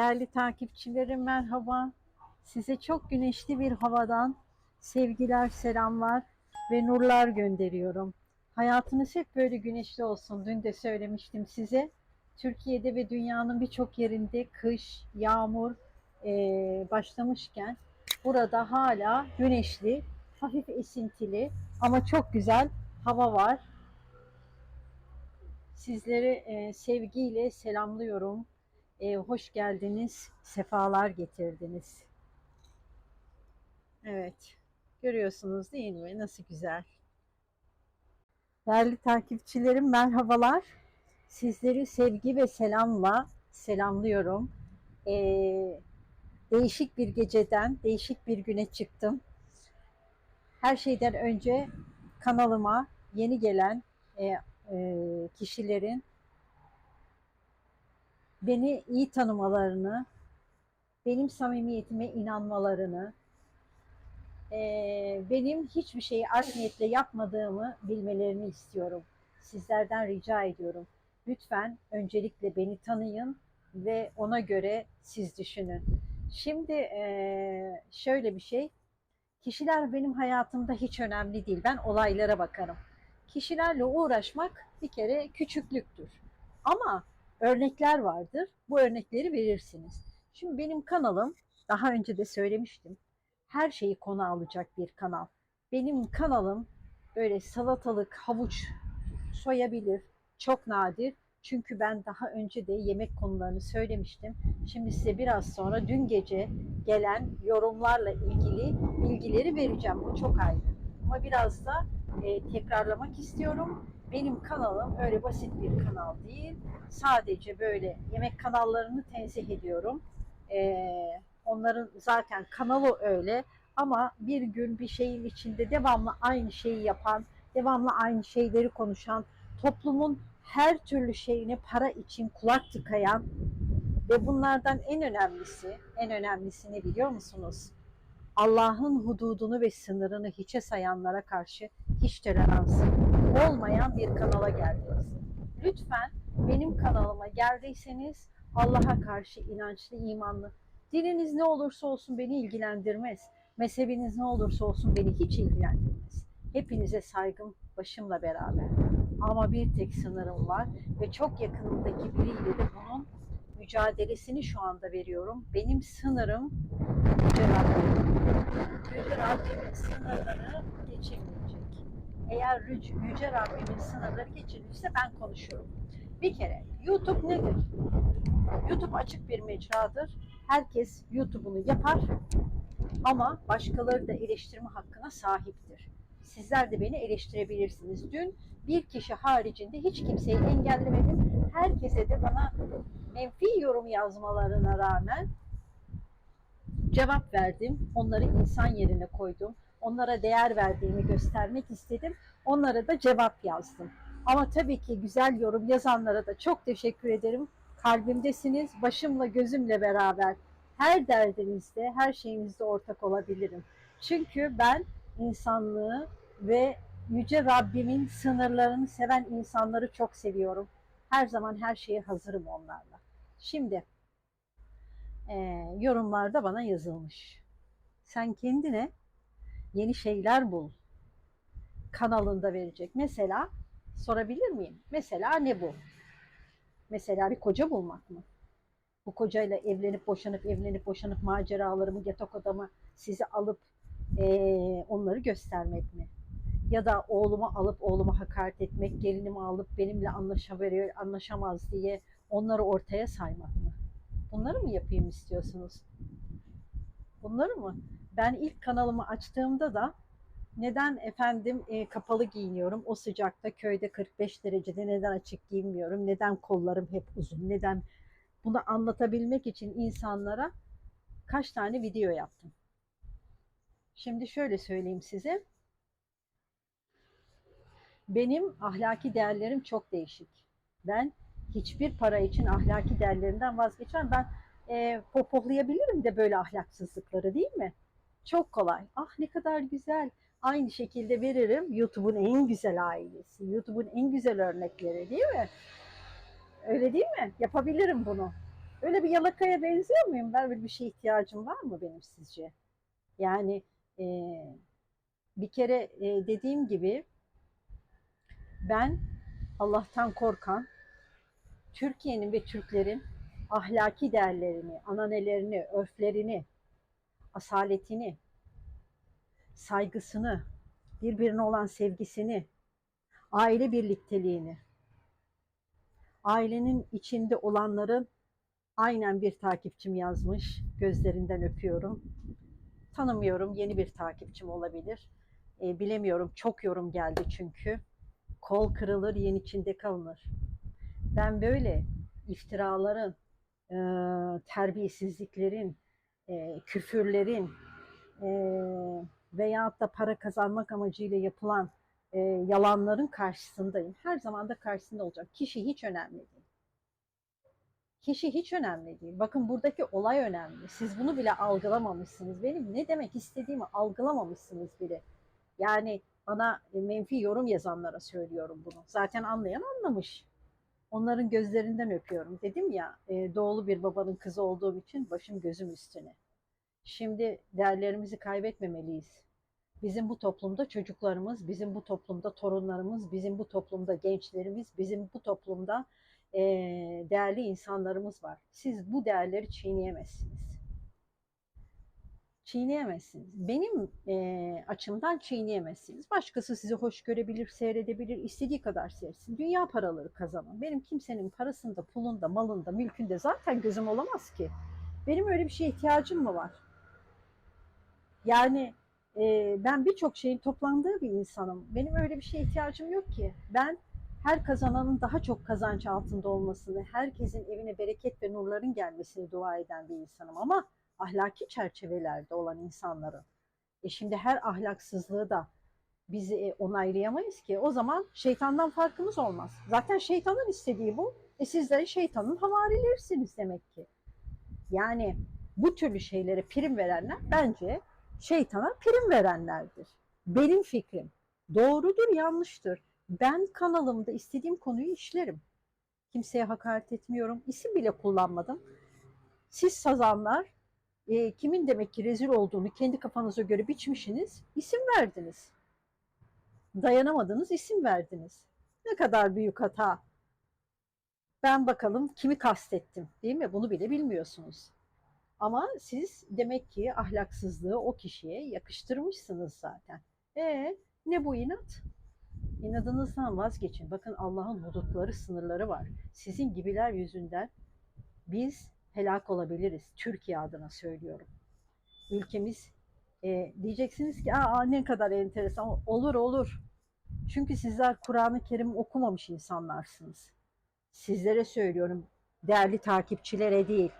Değerli takipçilerim merhaba. Size çok güneşli bir havadan sevgiler, selamlar ve nurlar gönderiyorum. Hayatınız hep böyle güneşli olsun. Dün de söylemiştim size. Türkiye'de ve dünyanın birçok yerinde kış, yağmur eee, başlamışken burada hala güneşli, hafif esintili ama çok güzel hava var. Sizleri eee, sevgiyle selamlıyorum. Ee, hoş geldiniz, sefalar getirdiniz. Evet, görüyorsunuz değil mi? Nasıl güzel. Değerli takipçilerim merhabalar. Sizleri sevgi ve selamla selamlıyorum. Ee, değişik bir geceden, değişik bir güne çıktım. Her şeyden önce kanalıma yeni gelen e, e, kişilerin beni iyi tanımalarını, benim samimiyetime inanmalarını, eee, benim hiçbir şeyi art niyetle yapmadığımı bilmelerini istiyorum. Sizlerden rica ediyorum. Lütfen öncelikle beni tanıyın ve ona göre siz düşünün. Şimdi eee, şöyle bir şey, kişiler benim hayatımda hiç önemli değil. Ben olaylara bakarım. Kişilerle uğraşmak bir kere küçüklüktür. Ama örnekler vardır. Bu örnekleri verirsiniz. Şimdi benim kanalım daha önce de söylemiştim. Her şeyi konu alacak bir kanal. Benim kanalım böyle salatalık, havuç soyabilir. Çok nadir. Çünkü ben daha önce de yemek konularını söylemiştim. Şimdi size biraz sonra dün gece gelen yorumlarla ilgili bilgileri vereceğim. Bu çok ayrı. Ama biraz da e, tekrarlamak istiyorum. Benim kanalım öyle basit bir kanal değil sadece böyle yemek kanallarını tenzih ediyorum. Ee, onların zaten kanalı öyle ama bir gün bir şeyin içinde devamlı aynı şeyi yapan, devamlı aynı şeyleri konuşan, toplumun her türlü şeyine para için kulak tıkayan ve bunlardan en önemlisi, en önemlisi ne biliyor musunuz? Allah'ın hududunu ve sınırını hiçe sayanlara karşı hiç toleransı olmayan bir kanala geldiniz. Lütfen benim kanalıma geldiyseniz Allah'a karşı inançlı, imanlı. Dininiz ne olursa olsun beni ilgilendirmez. Mezhebiniz ne olursa olsun beni hiç ilgilendirmez. Hepinize saygım başımla beraber. Ama bir tek sınırım var ve çok yakınımdaki biriyle de bunun mücadelesini şu anda veriyorum. Benim sınırım. Yüce Rabbimin sınırları geçemeyecek. Eğer Yüce Rabbimin sınırları geçirilirse ben konuşurum. Bir kere YouTube nedir? YouTube açık bir mecradır. Herkes YouTube'unu yapar ama başkaları da eleştirme hakkına sahiptir. Sizler de beni eleştirebilirsiniz. Dün bir kişi haricinde hiç kimseyi engellemedim. Herkese de bana menfi yorum yazmalarına rağmen cevap verdim. Onları insan yerine koydum. Onlara değer verdiğimi göstermek istedim. Onlara da cevap yazdım. Ama tabii ki güzel yorum yazanlara da çok teşekkür ederim. Kalbimdesiniz, başımla gözümle beraber her derdinizde, her şeyinizde ortak olabilirim. Çünkü ben insanlığı ve Yüce Rabbimin sınırlarını seven insanları çok seviyorum. Her zaman her şeye hazırım onlarla. Şimdi e, yorumlarda bana yazılmış. Sen kendine yeni şeyler bul. Kanalında verecek. Mesela sorabilir miyim? Mesela ne bu? Mesela bir koca bulmak mı? Bu kocayla evlenip boşanıp evlenip boşanıp maceralarımı yatak odama sizi alıp eee, onları göstermek mi? Ya da oğlumu alıp oğluma hakaret etmek, gelinimi alıp benimle anlaşamıyor, anlaşamaz diye onları ortaya saymak mı? Bunları mı yapayım istiyorsunuz? Bunları mı? Ben ilk kanalımı açtığımda da neden efendim e, kapalı giyiniyorum o sıcakta köyde 45 derecede neden açık giyinmiyorum? Neden kollarım hep uzun? Neden bunu anlatabilmek için insanlara kaç tane video yaptım? Şimdi şöyle söyleyeyim size. Benim ahlaki değerlerim çok değişik. Ben hiçbir para için ahlaki değerlerimden vazgeçmem. Ben e, pohpohlayabilirim de böyle ahlaksızlıkları değil mi? Çok kolay. Ah ne kadar güzel. Aynı şekilde veririm. YouTube'un en güzel ailesi. YouTube'un en güzel örnekleri değil mi? Öyle değil mi? Yapabilirim bunu. Öyle bir yalakaya benziyor muyum? Ben böyle bir şeye ihtiyacım var mı benim sizce? Yani e, bir kere e, dediğim gibi ben Allah'tan korkan, Türkiye'nin ve Türklerin ahlaki değerlerini, ananelerini, örflerini, asaletini, saygısını, birbirine olan sevgisini, aile birlikteliğini, ailenin içinde olanların aynen bir takipçim yazmış. Gözlerinden öpüyorum. Tanımıyorum. Yeni bir takipçim olabilir. E, bilemiyorum. Çok yorum geldi çünkü. Kol kırılır, yen içinde kalınır. Ben böyle iftiraların, e, terbiyesizliklerin, e, küfürlerin e, veyahut da para kazanmak amacıyla yapılan e, yalanların karşısındayım. Her zaman da karşısında olacak. Kişi hiç önemli değil. Kişi hiç önemli değil. Bakın buradaki olay önemli. Siz bunu bile algılamamışsınız. Benim ne demek istediğimi algılamamışsınız bile. Yani bana menfi yorum yazanlara söylüyorum bunu. Zaten anlayan anlamış. Onların gözlerinden öpüyorum. Dedim ya e, doğulu bir babanın kızı olduğum için başım gözüm üstüne. Şimdi değerlerimizi kaybetmemeliyiz. Bizim bu toplumda çocuklarımız, bizim bu toplumda torunlarımız, bizim bu toplumda gençlerimiz, bizim bu toplumda e, değerli insanlarımız var. Siz bu değerleri çiğneyemezsiniz. Çiğneyemezsiniz. Benim e, açımdan çiğneyemezsiniz. Başkası sizi hoş görebilir, seyredebilir, istediği kadar seyretsin. Dünya paraları kazanın. Benim kimsenin parasında, pulunda, malında, mülkünde zaten gözüm olamaz ki. Benim öyle bir şeye ihtiyacım mı var? Yani e, ben birçok şeyin toplandığı bir insanım. Benim öyle bir şeye ihtiyacım yok ki. Ben her kazananın daha çok kazanç altında olmasını, herkesin evine bereket ve nurların gelmesini dua eden bir insanım. Ama ahlaki çerçevelerde olan insanların. E şimdi her ahlaksızlığı da bizi e, onaylayamayız ki. O zaman şeytandan farkımız olmaz. Zaten şeytanın istediği bu. E sizler şeytanın havarilerisiniz demek ki. Yani bu türlü şeylere prim verenler bence şeytana prim verenlerdir. Benim fikrim. Doğrudur, yanlıştır. Ben kanalımda istediğim konuyu işlerim. Kimseye hakaret etmiyorum. İsim bile kullanmadım. Siz sazanlar e, kimin demek ki rezil olduğunu kendi kafanıza göre biçmişsiniz, isim verdiniz. Dayanamadınız, isim verdiniz. Ne kadar büyük hata. Ben bakalım kimi kastettim, değil mi? Bunu bile bilmiyorsunuz. Ama siz demek ki ahlaksızlığı o kişiye yakıştırmışsınız zaten. E ne bu inat? İnadınızdan vazgeçin. Bakın Allah'ın hudutları, sınırları var. Sizin gibiler yüzünden biz helak olabiliriz. Türkiye adına söylüyorum. Ülkemiz e, diyeceksiniz ki Aa, ne kadar enteresan. Olur olur. Çünkü sizler Kur'an-ı Kerim okumamış insanlarsınız. Sizlere söylüyorum. Değerli takipçilere değil.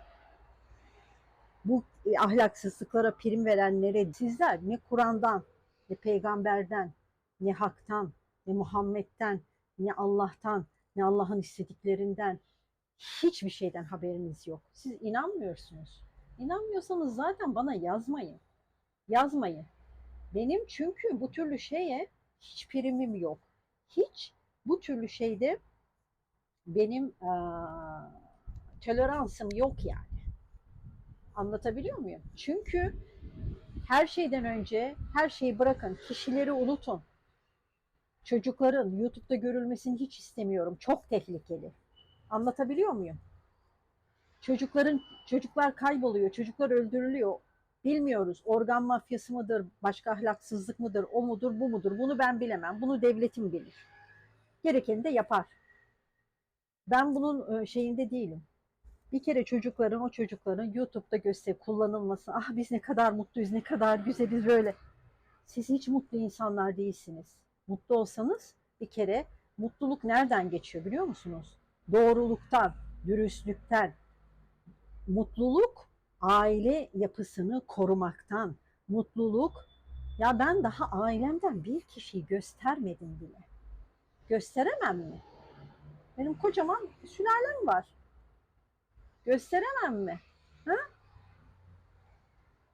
Bu e, ahlaksızlıklara prim verenlere sizler ne Kur'an'dan, ne peygamberden, ne haktan, ne Muhammed'den, ne Allah'tan, ne Allah'ın istediklerinden hiçbir şeyden haberiniz yok. Siz inanmıyorsunuz. İnanmıyorsanız zaten bana yazmayın. Yazmayın. Benim çünkü bu türlü şeye hiç primim yok. Hiç bu türlü şeyde benim eee, toleransım yok yani. Anlatabiliyor muyum? Çünkü her şeyden önce her şeyi bırakın, kişileri unutun. Çocukların YouTube'da görülmesini hiç istemiyorum. Çok tehlikeli. Anlatabiliyor muyum? Çocukların çocuklar kayboluyor, çocuklar öldürülüyor. Bilmiyoruz. Organ mafyası mıdır, başka ahlaksızlık mıdır, o mudur, bu mudur? Bunu ben bilemem. Bunu devletim bilir. Gerekeni de yapar. Ben bunun e, şeyinde değilim. Bir kere çocukların, o çocukların YouTube'da göster kullanılması, ah biz ne kadar mutluyuz, ne kadar güzeliz böyle. Siz hiç mutlu insanlar değilsiniz. Mutlu olsanız bir kere mutluluk nereden geçiyor biliyor musunuz? Doğruluktan, dürüstlükten. Mutluluk aile yapısını korumaktan. Mutluluk ya ben daha ailemden bir kişiyi göstermedim bile. Gösteremem mi? Benim kocaman sülalem var. Gösteremem mi? Ha?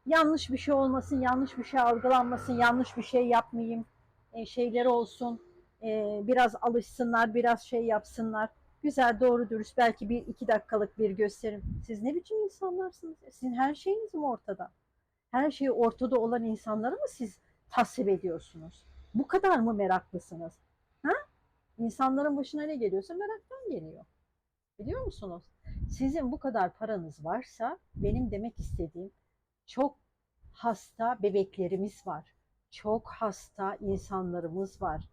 Yanlış bir şey olmasın, yanlış bir şey algılanmasın, yanlış bir şey yapmayayım, e, şeyleri olsun, e, biraz alışsınlar, biraz şey yapsınlar. Güzel, doğru dürüst belki bir iki dakikalık bir gösterim. Siz ne biçim insanlarsınız? Sizin her şeyiniz mi ortada? Her şey ortada olan insanları mı siz tasvip ediyorsunuz? Bu kadar mı meraklısınız? Ha? İnsanların başına ne geliyorsa meraktan geliyor. Biliyor musunuz? Sizin bu kadar paranız varsa benim demek istediğim çok hasta bebeklerimiz var. Çok hasta insanlarımız var.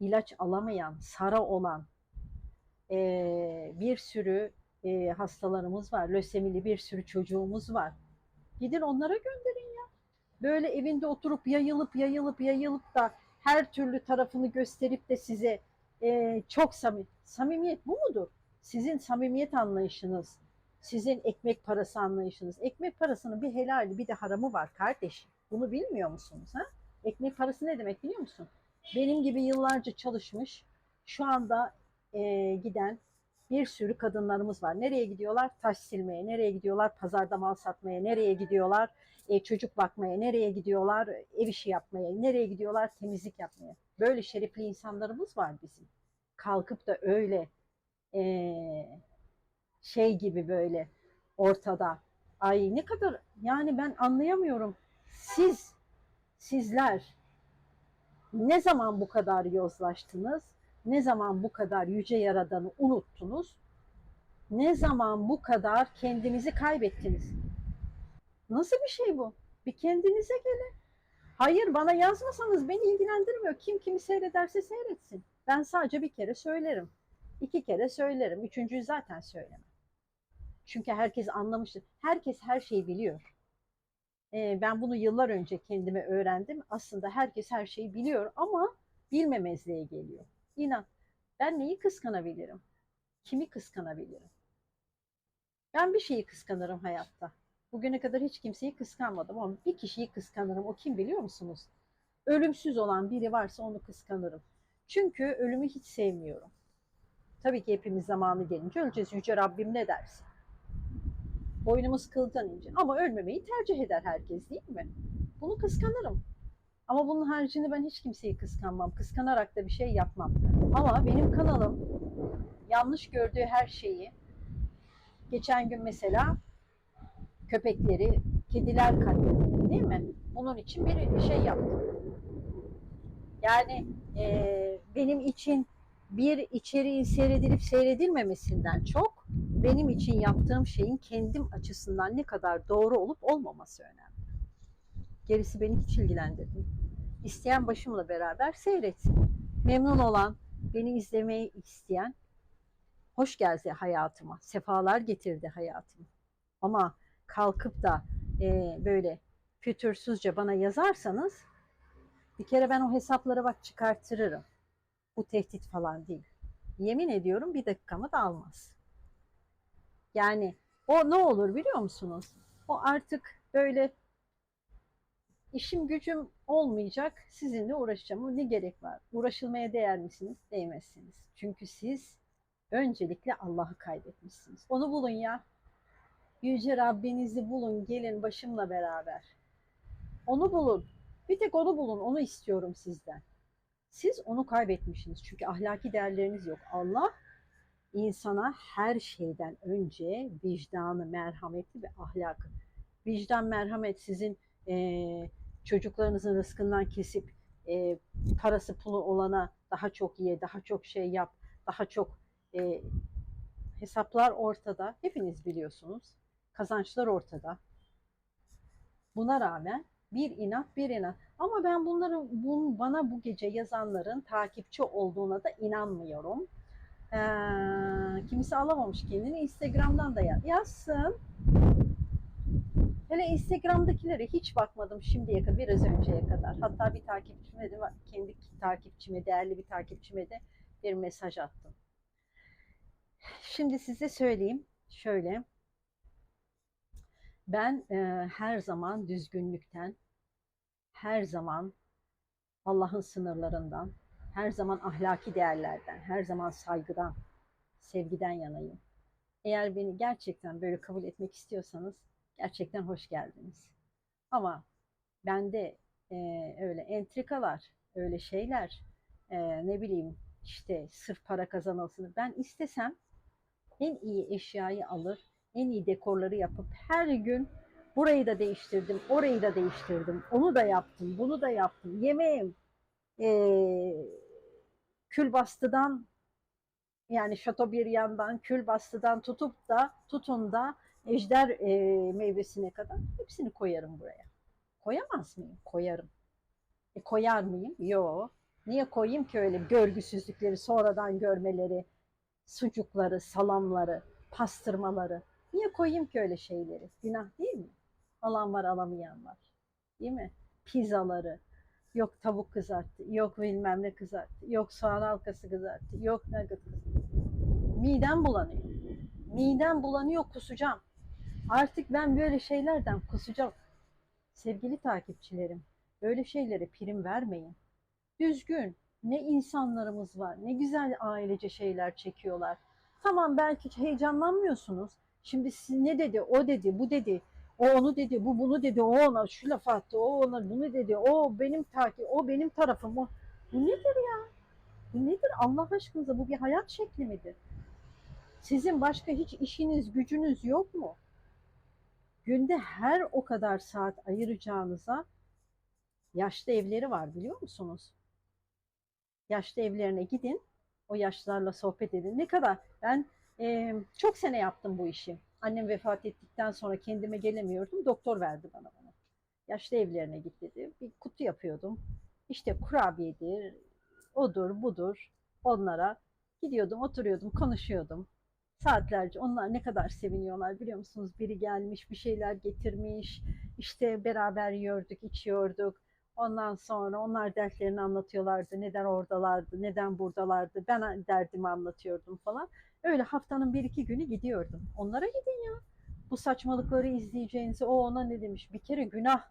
İlaç alamayan, sara olan eee, bir sürü eee, hastalarımız var. Lösemili bir sürü çocuğumuz var. Gidin onlara gönderin ya. Böyle evinde oturup yayılıp yayılıp yayılıp da her türlü tarafını gösterip de size eee, çok samimi. Samimiyet bu mudur? Sizin samimiyet anlayışınız, sizin ekmek parası anlayışınız. Ekmek parasının bir helali bir de haramı var kardeşim. Bunu bilmiyor musunuz? Ha? Ekmek parası ne demek biliyor musun? Benim gibi yıllarca çalışmış, şu anda eee, giden bir sürü kadınlarımız var. Nereye gidiyorlar? Taş silmeye, nereye gidiyorlar? Pazarda mal satmaya, nereye gidiyorlar? E, çocuk bakmaya, nereye gidiyorlar? Ev işi yapmaya, nereye gidiyorlar? Temizlik yapmaya. Böyle şerefli insanlarımız var bizim. Kalkıp da öyle eee, şey gibi böyle ortada. Ay ne kadar yani ben anlayamıyorum. Siz, sizler ne zaman bu kadar yozlaştınız? Ne zaman bu kadar yüce yaradanı unuttunuz? Ne zaman bu kadar kendinizi kaybettiniz? Nasıl bir şey bu? Bir kendinize gelin. Hayır bana yazmasanız beni ilgilendirmiyor. Kim kimi seyrederse seyretsin. Ben sadece bir kere söylerim. iki kere söylerim. Üçüncüyü zaten söylemem. Çünkü herkes anlamıştır. Herkes her şeyi biliyor. Ee, ben bunu yıllar önce kendime öğrendim. Aslında herkes her şeyi biliyor ama bilmemezliğe geliyor. İnan. Ben neyi kıskanabilirim? Kimi kıskanabilirim? Ben bir şeyi kıskanırım hayatta. Bugüne kadar hiç kimseyi kıskanmadım ama bir kişiyi kıskanırım. O kim biliyor musunuz? Ölümsüz olan biri varsa onu kıskanırım. Çünkü ölümü hiç sevmiyorum. Tabii ki hepimiz zamanı gelince öleceğiz. Yüce Rabbim ne dersin? Boynumuz kıldan ince. Ama ölmemeyi tercih eder herkes değil mi? Bunu kıskanırım. Ama bunun haricinde ben hiç kimseyi kıskanmam. Kıskanarak da bir şey yapmam. Ama benim kanalım yanlış gördüğü her şeyi geçen gün mesela köpekleri, kediler katledildi değil mi? Bunun için bir şey yaptım. Yani eee, benim için bir içeriğin seyredilip seyredilmemesinden çok benim için yaptığım şeyin kendim açısından ne kadar doğru olup olmaması önemli. Gerisi beni hiç ilgilendirmiyor. İsteyen başımla beraber seyretsin. Memnun olan, beni izlemeyi isteyen hoş geldi hayatıma. Sefalar getirdi hayatıma. Ama kalkıp da e, böyle fütursuzca bana yazarsanız bir kere ben o hesapları bak çıkarttırırım. Bu tehdit falan değil. Yemin ediyorum bir dakikamı da almaz. Yani o ne olur biliyor musunuz? O artık böyle işim gücüm olmayacak, sizinle uğraşacağım. Ne gerek var? Uğraşılmaya değer misiniz? Değmezsiniz. Çünkü siz öncelikle Allah'ı kaybetmişsiniz. Onu bulun ya. Yüce Rabbinizi bulun, gelin başımla beraber. Onu bulun. Bir tek onu bulun, onu istiyorum sizden. Siz onu kaybetmişsiniz çünkü ahlaki değerleriniz yok. Allah insana her şeyden önce vicdanı, merhameti ve ahlakı. Vicdan, merhamet sizin eee, çocuklarınızın rızkından kesip eee, parası pulu olana daha çok ye, daha çok şey yap, daha çok eee, hesaplar ortada. Hepiniz biliyorsunuz. Kazançlar ortada. Buna rağmen bir inat bir inat. Ama ben bunların bun, bana bu gece yazanların takipçi olduğuna da inanmıyorum. Ee, kimisi alamamış kendini Instagram'dan da yaz. yazsın. Hele Instagram'dakilere hiç bakmadım şimdiye kadar, biraz önceye kadar. Hatta bir takipçime de kendi takipçime, değerli bir takipçime de bir mesaj attım. Şimdi size söyleyeyim. Şöyle. Ben e, her zaman düzgünlükten, her zaman Allah'ın sınırlarından, her zaman ahlaki değerlerden, her zaman saygıdan, sevgiden yanayım. Eğer beni gerçekten böyle kabul etmek istiyorsanız gerçekten hoş geldiniz. Ama bende e, öyle entrikalar, öyle şeyler, e, ne bileyim işte sırf para kazanılsın. Ben istesem en iyi eşyayı alır, en iyi dekorları yapıp her gün burayı da değiştirdim, orayı da değiştirdim, onu da yaptım, bunu da yaptım. Yemeğim eee külbastıdan yani Chateaubriand'dan, külbastıdan tutup da tutun da ejder eee, meyvesine kadar hepsini koyarım buraya. Koyamaz mıyım? Koyarım. E koyar mıyım? Yo. Niye koyayım ki öyle görgüsüzlükleri sonradan görmeleri, sucukları, salamları, pastırmaları? Niye koyayım ki öyle şeyleri? Günah değil mi? Alan var, alamayan var. Değil mi? Pizzaları, yok tavuk kızarttı, yok bilmem ne kızarttı, yok soğan halkası kızarttı, yok nugget kızarttı. Midem bulanıyor. Midem bulanıyor, kusacağım. Artık ben böyle şeylerden kusacağım. Sevgili takipçilerim, böyle şeylere prim vermeyin. Düzgün, ne insanlarımız var, ne güzel ailece şeyler çekiyorlar. Tamam belki heyecanlanmıyorsunuz. Şimdi siz ne dedi, o dedi, bu dedi, o onu dedi, bu bunu dedi, o ona şu laf attı, o ona bunu dedi, o benim takip, o benim tarafım, o. Bu nedir ya? Bu nedir Allah aşkınıza? Bu bir hayat şekli midir? Sizin başka hiç işiniz, gücünüz yok mu? Günde her o kadar saat ayıracağınıza yaşlı evleri var biliyor musunuz? Yaşlı evlerine gidin, o yaşlılarla sohbet edin. Ne kadar? Ben e, çok sene yaptım bu işi. Annem vefat ettikten sonra kendime gelemiyordum. Doktor verdi bana bunu. Yaşlı evlerine git dedi. Bir kutu yapıyordum. İşte kurabiyedir, odur, budur. Onlara gidiyordum, oturuyordum, konuşuyordum. Saatlerce onlar ne kadar seviniyorlar biliyor musunuz? Biri gelmiş, bir şeyler getirmiş. İşte beraber yiyorduk, içiyorduk. Ondan sonra onlar dertlerini anlatıyorlardı. Neden oradalardı, neden buradalardı. Ben derdimi anlatıyordum falan. Öyle haftanın bir iki günü gidiyordum. Onlara gidin ya. Bu saçmalıkları izleyeceğinize o ona ne demiş? Bir kere günah.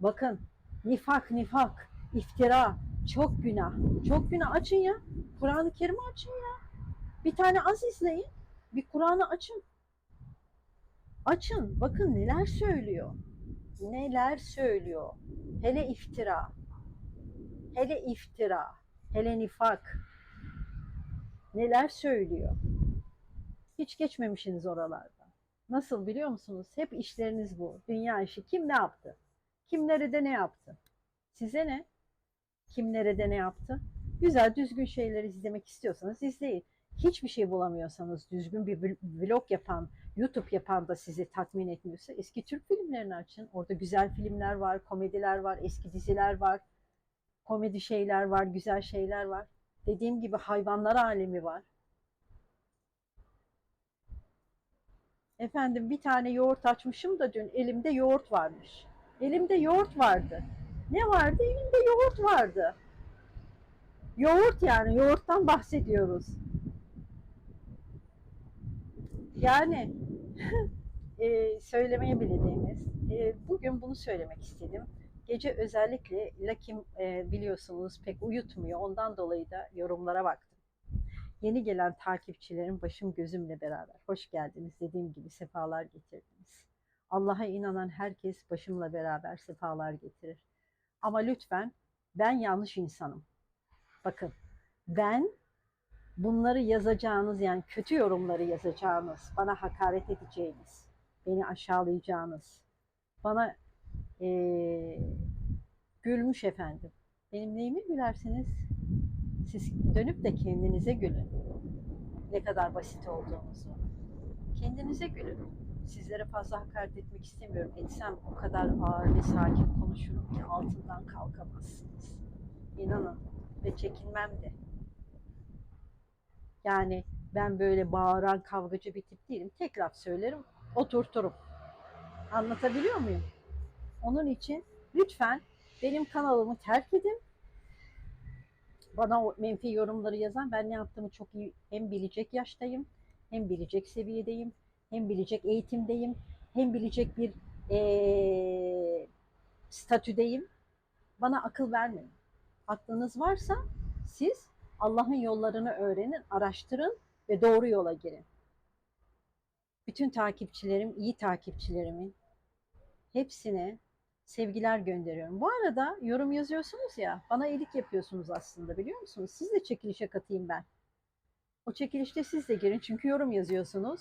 Bakın nifak nifak, iftira çok günah. Çok günah açın ya. Kur'an-ı Kerim'i açın ya. Bir tane az izleyin. Bir Kur'an'ı açın. Açın. Bakın neler söylüyor. Neler söylüyor. Hele iftira. Hele iftira. Hele nifak. Neler söylüyor. Hiç geçmemişsiniz oralarda. Nasıl biliyor musunuz? Hep işleriniz bu. Dünya işi. Kim ne yaptı? Kim nerede ne yaptı? Size ne? Kim nerede ne yaptı? Güzel düzgün şeyleri izlemek istiyorsanız izleyin. Hiçbir şey bulamıyorsanız düzgün bir vlog yapan, YouTube yapan da sizi tatmin etmiyorsa eski Türk filmlerini açın. Orada güzel filmler var, komediler var, eski diziler var. Komedi şeyler var, güzel şeyler var. Dediğim gibi hayvanlar alemi var. Efendim bir tane yoğurt açmışım da dün elimde yoğurt varmış. Elimde yoğurt vardı. Ne vardı? Elimde yoğurt vardı. Yoğurt yani yoğurttan bahsediyoruz. Yani e, söylemeye bilediğimiz. E, bugün bunu söylemek istedim. Gece özellikle Lakim e, biliyorsunuz pek uyutmuyor. Ondan dolayı da yorumlara baktım. Yeni gelen takipçilerin başım gözümle beraber. Hoş geldiniz dediğim gibi sefalar getirdiniz. Allah'a inanan herkes başımla beraber sefalar getirir. Ama lütfen ben yanlış insanım. Bakın ben bunları yazacağınız yani kötü yorumları yazacağınız, bana hakaret edeceğiniz, beni aşağılayacağınız, bana ee, gülmüş efendim. Benim neyime gülersiniz? Siz dönüp de kendinize gülün. Ne kadar basit olduğunuzu. Kendinize gülün. Sizlere fazla hakaret etmek istemiyorum. Etsem o kadar ağır ve sakin konuşurum ki altından kalkamazsınız. İnanın ve çekinmem de. Yani ben böyle bağıran kavgacı bir tip değilim. Tek laf söylerim, oturturum. Anlatabiliyor muyum? Onun için lütfen benim kanalımı terk edin. Bana o menfi yorumları yazan ben ne yaptığımı çok iyi hem bilecek yaştayım, hem bilecek seviyedeyim, hem bilecek eğitimdeyim, hem bilecek bir ee, statüdeyim. Bana akıl vermeyin. Aklınız varsa siz Allah'ın yollarını öğrenin, araştırın ve doğru yola girin. Bütün takipçilerim, iyi takipçilerimin hepsine sevgiler gönderiyorum. Bu arada yorum yazıyorsunuz ya, bana iyilik yapıyorsunuz aslında biliyor musunuz? Siz de çekilişe katayım ben. O çekilişte siz de girin çünkü yorum yazıyorsunuz.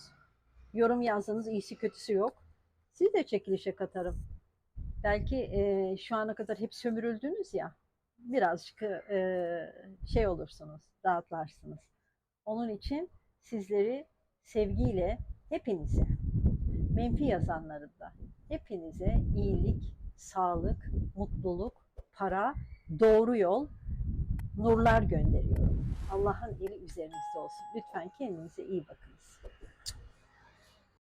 Yorum yazsanız iyisi kötüsü yok. Siz de çekilişe katarım. Belki e, şu ana kadar hep sömürüldünüz ya, birazcık e, şey olursunuz, rahatlarsınız. Onun için sizleri sevgiyle hepinize, menfi yazanları da hepinize iyilik, sağlık, mutluluk, para, doğru yol, nurlar gönderiyorum. Allah'ın eli üzerinizde olsun. Lütfen kendinize iyi bakınız.